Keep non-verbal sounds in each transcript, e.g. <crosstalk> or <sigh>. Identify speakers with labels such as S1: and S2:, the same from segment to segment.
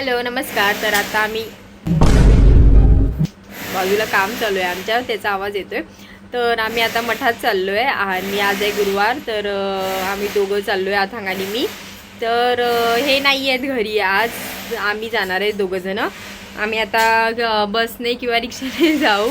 S1: Hello नमस्कार. तर आता आम्ही बाजूला काम चालू आहे आमच्या त्याचा आवाज येतोय. तर आम्ही आता मठात चाललो आहे आणि आज आहे गुरुवार तर आम्ही दोघं चाललो आहे अथांग आणि मी. तर हे नाही आहेत घरी. आज आम्ही जाणार आहे दोघंजणं आम्ही आता बसने किंवा रिक्षाने <laughs> जाऊ.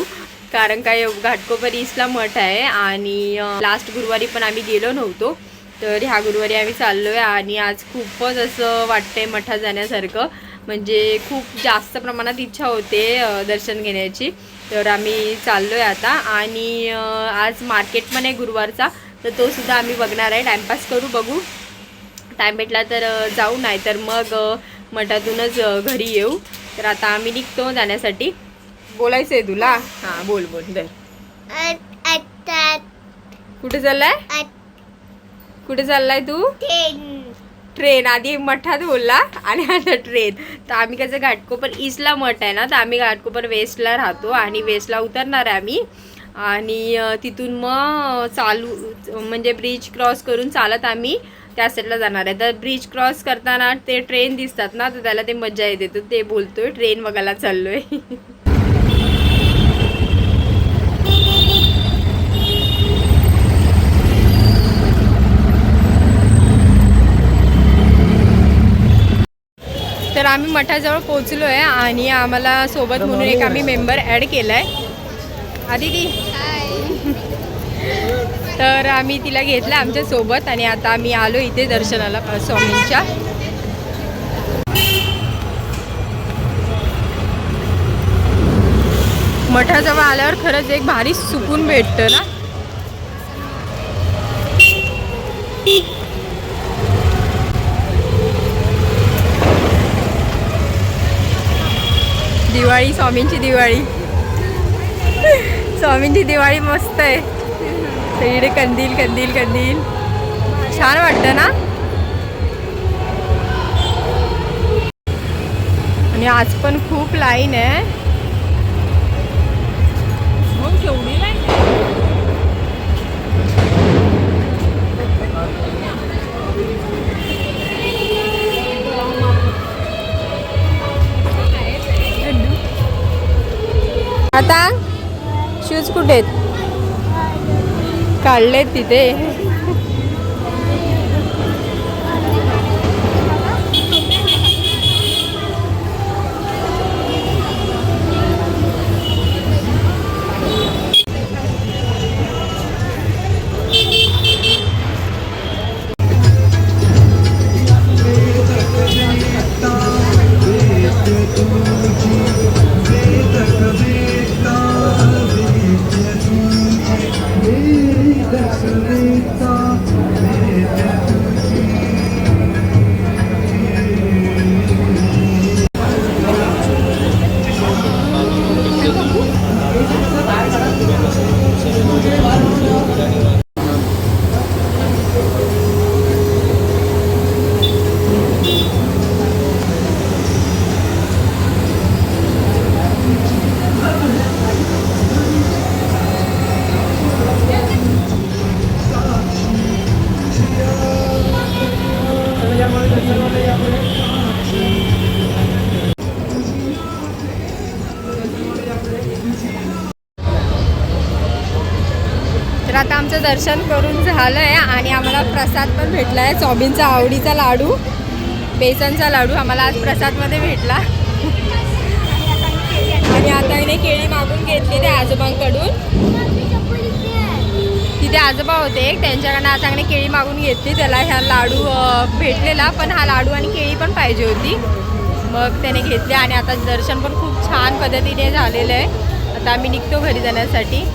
S1: कारण काय घाटकोपर ईस्टला मठ आहे आणि लास्ट गुरुवारी पण आम्ही गेलो नव्हतो. तर ह्या गुरुवारी आम्ही चाललो आहे आणि आज खूपच असं वाटतंय मठात जाण्यासारखं. म्हणजे खूप जास्त प्रमाणात इच्छा होते दर्शन घेण्याची. तर आम्ही चाललो आहे आता आणि आज मार्केट पण आहे गुरुवारचा तर तो सुद्धा आम्ही बघणार आहे. टाईमपास करू बघू. टाईम भेटला तर जाऊ नाही तर मग मठातूनच घरी येऊ. तर आता आम्ही निघतो जाण्यासाठी. बोलायचं आहे तुला? हां बोल बोल दर कुठे चाललाय? कुठे चाललाय तू? ट्रेन आधी मठात बोलला आणि आता ट्रेन. तर आम्ही कसं घाटकोपर ईस्टला मठ आहे ना तर आम्ही घाटकोपर वेस्टला राहतो आणि वेस्टला उतरणार आहे आम्ही. आणि तिथून मग चालू म्हणजे ब्रिज क्रॉस करून चालत आम्ही त्या साईडला जाणार आहे. तर ब्रिज क्रॉस करताना ते ट्रेन दिसतात ना तर त्याला ते मजा येते. तर ते बोलतोय ट्रेन बघायला चाललोय. <laughs> तर आम्ही मठाजवळ पोचलो आहे आणि आम्हाला सोबत म्हणून एक आम्ही मेंबर ॲड केला आहे आदिती. तर आम्ही तिला घेतलं आमच्यासोबत आणि आता आम्ही आलो इथे दर्शनाला स्वामींच्या. मठाजवळ आल्यावर खरंच एक भारी सुकून भेटतं ना? दिवाळी स्वामींची दिवाळी. स्वामींची दिवाळी मस्त आहे. सगळीकडे कंदील कंदील कंदील. छान वाटतं ना? आणि आज पण खूप लाईन आहे.
S2: केवढी
S1: आता शूज कुठे आहेत? काढलेत तिथे. आमचं दर्शन करून झालं आहे आणि आम्हाला प्रसाद पण भेटला आहे चॉबीनचा आवडीचा लाडू बेसनचा लाडू आम्हाला आज प्रसादमध्ये भेटला. आणि आता हिने केळी मागून घेतली त्या आजोबांकडून. तिथे आजोबा होते एक त्यांच्याकडनं आणि केळी मागून घेतली. त्याला ह्या लाडू भेटलेला पण हा लाडू आणि केळी पण पाहिजे होती. मग त्याने घेतले आणि आता दर्शन पण खूप छान पद्धतीने झालेलं आहे. आता आम्ही निघतो घरी जाण्यासाठी.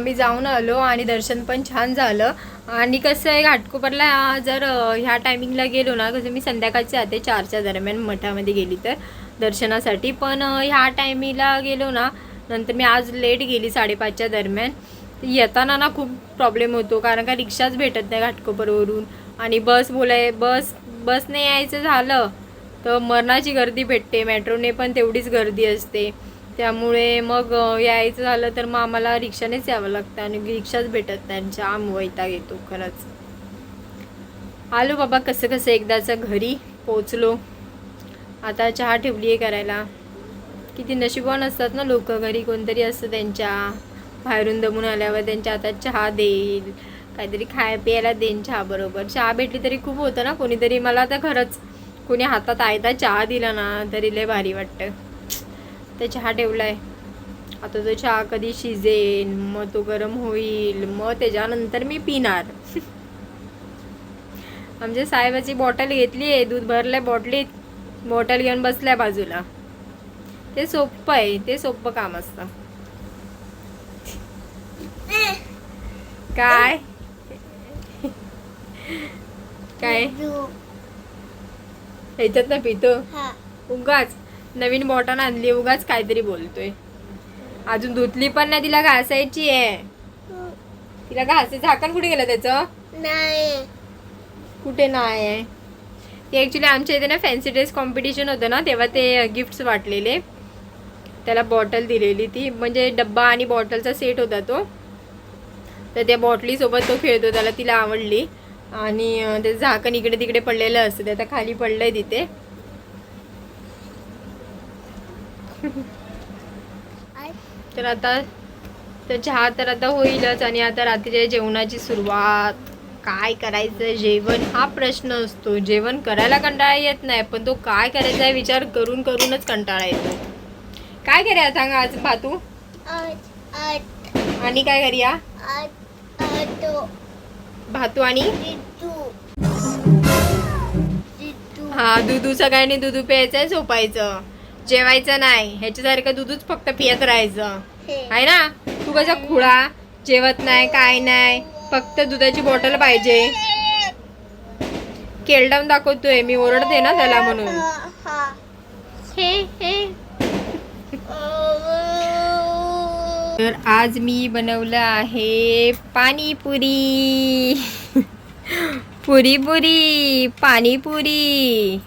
S1: आम्ही जाऊन आलो आणि दर्शन पण छान झालं. आणि कसं आहे घाटकोपरला जर ह्या टायमिंगला गेलो ना कसं मी संध्याकाळचे आते चारच्या दरम्यान मठामध्ये गेली तर दर्शनासाठी. पण ह्या टायमिंगला गेलो ना नंतर मी आज लेट गेली साडेपाचच्या दरम्यान. येताना ना खूप प्रॉब्लेम होतो कारण का रिक्षाच भेटत नाही घाटकोपरवरून. आणि बस बोलाय बस बसने यायचं झालं तर मरणाची गर्दी भेटते मेट्रोने पण तेवढीच गर्दी असते. त्यामुळे मग यायचं झालं तर मग आम्हाला रिक्षानेच यावं लागतं आणि रिक्षाच भेटत नाही. आम वैता येतो खरंच. आलो बाबा कसं कसं एकदाचं घरी पोचलो आता चहा ठेवली आहे करायला. किती नशिबवान असतात ना लोक घरी कोणतरी असतं त्यांच्या. बाहेरून दमून आल्यावर त्यांच्या हातात चहा देईल. काहीतरी खाय प्यायला देईन चहा बरोबर. चहा भेटली तरी खूप होतं ना कोणीतरी. मला तर खरंच कोणी हातात आयता चहा दिला ना तरी लय भारी वाटतं. तर चहा ठेवलाय. आता तो चहा कधी शिजेल मग तो गरम होईल मग त्याच्यानंतर मी पिणार. <laughs> आमच्या साहेबाची बॉटल घेतली आहे दूध भरलंय बॉटलीत बॉटल घेऊन बसलाय बाजूला. ते सोपं आहे ते सोपं काम असतं. <laughs> काय? <laughs> काय? ह्याच्यात ना पितो? उगाच. नवीन बॉटल आणली उगाच काहीतरी बोलतोय. अजून धुतली पण नाही तिला घासायची आहे. तिला घासायचं झाकण कुठे गेलं त्याचं?
S3: नाही.
S1: कुठे नाही आहे? ते ॲक्च्युली आमच्या इथे ना फॅन्सी ड्रेस कॉम्पिटिशन होतं ना तेव्हा ते गिफ्ट्स वाटलेले. त्याला बॉटल दिलेली ती. म्हणजे डब्बा आणि बॉटलचा सेट होता तो. तर त्या बॉटलीसोबत तो खेळतो त्याला तिला आवडली. आणि त्याचं झाकण इकडे तिकडे पडलेलं असतं ते आता खाली पडलंय तिथे. तर आता तर चहा तर आता होईलच आणि आता रात्रीच्या जेवणाची सुरुवात. काय करायचं जेवण हा प्रश्न असतो. जेवण करायला कंटाळा येत नाही पण तो काय करायचा आहे विचार करून करूनच कंटाळा येतो. काय करूया सांगा आज भातू आणि काय करूया? भातू आणि? हा दुधू सगळ्यांनी दुधू प्यायचंय झोपायचं. जेवायचं नाही. ह्याच्यासारखं दूधच फक्त पियत राहायचं आहे ना? तू कसा खुळा? जेवत नाही काय नाही. फक्त दुधाची बॉटल पाहिजे. केलडाऊन दाखवतोय. मी ओरडते ना त्याला म्हणून.
S3: हा.
S1: हे हे. तर आज मी बनवलं आहे पाणीपुरी. <laughs> पुरी पुरी पाणीपुरी.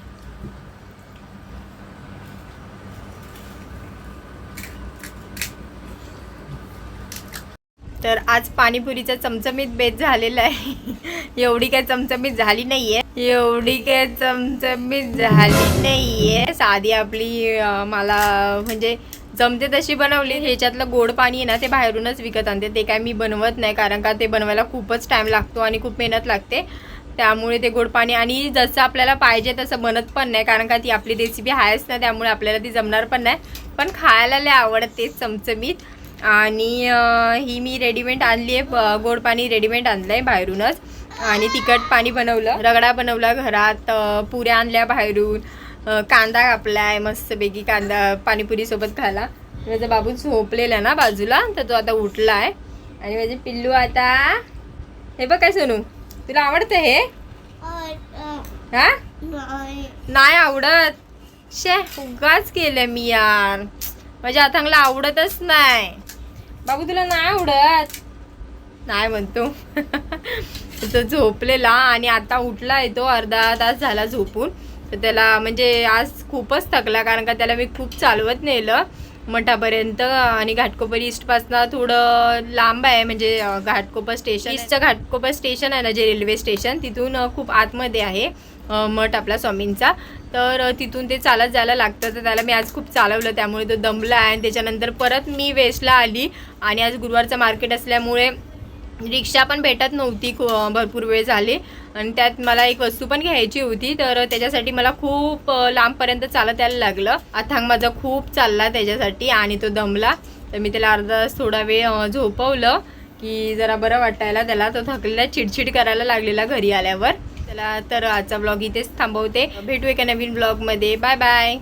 S1: तर आज पाणीपुरीचा चमचमीत बेत झालेला आहे. एवढी काय चमचमीत झाली नाही आहे एवढी काय चमचमीत झाली नाही आहे साधी आपली मला म्हणजे जमते तशी बनवली. ह्याच्यातलं गोड पाणी आहे ना ते बाहेरूनच विकत आणते. ते काय मी बनवत नाही कारण का ते बनवायला खूपच टाईम लागतो आणि खूप मेहनत लागते. त्यामुळे ते गोड पाणी आणि जसं आपल्याला पाहिजे तसं बनत पण नाही कारण का ती आपली रेसिपी आहेच ना त्यामुळे आपल्याला ती जमणार पण नाही. पण खायला लय आवडते चमचमीत. आणि ही मी रेडीमेड आणली आहे गोड पाणी रेडीमेड आणलं आहे बाहेरूनच. आणि तिखट पाणी बनवलं रगडा बनवला घरात पुऱ्या आणल्या बाहेरून अं, कांदा कापलाय मस्तपैकी कांदा पाणीपुरीसोबत खायला माझा बाबू झोपलेला ना बाजूला तर तो आता उठला आहे आणि माझे पिल्लू आता हे बघ काय सोनू तुला आवडतं हे? हा?
S3: नाही
S1: आवडत. शे उगाच केलं मी यार. माझ्या हातांगला आवडतच नाही. बाबू तुला नाही आवडत? नाही म्हणतो. <laughs> तो झोपलेला आणि आता उठला आहे तो अर्धा तास झाला झोपून. तर त्याला म्हणजे आज खूपच थकला कारण का त्याला मी खूप चालवत नेलं. मठापर्यंत आणि घाटकोपर ईस्टपासनं थोडं लांब आहे म्हणजे घाटकोपर स्टेशन ईस्टचं घाटकोपर स्टेशन आहे ना जे रेल्वे स्टेशन तिथून खूप आतमध्ये आहे मठ आपला स्वामींचा. तर तिथून ते चालत जायला लागतं तर त्याला मी आज खूप चालवलं. त्यामुळे तो दमला आहे आणि त्याच्यानंतर परत मी वेस्टला आली आणि आज गुरुवारचं मार्केट असल्यामुळे रिक्षा पण भेटत नव्हती भरपूर वेळ झाले. आणि त्यात मला एक वस्तू पण घ्यायची होती तर त्याच्यासाठी मला खूप लांबपर्यंत चालत यायला लागलं. अथांग माझा खूप चालला त्याच्यासाठी आणि तो दमला. तर मी त्याला अर्धा तास थोडा वेळ झोपवलं की जरा बरं वाटायला त्याला. तो थकलेला चिडचिड करायला लागलेला घरी आल्यावर. त्याला तर आजचा ब्लॉग इथेच थांबवते. भेटू एका नवीन ब्लॉगमध्ये. Bye bye.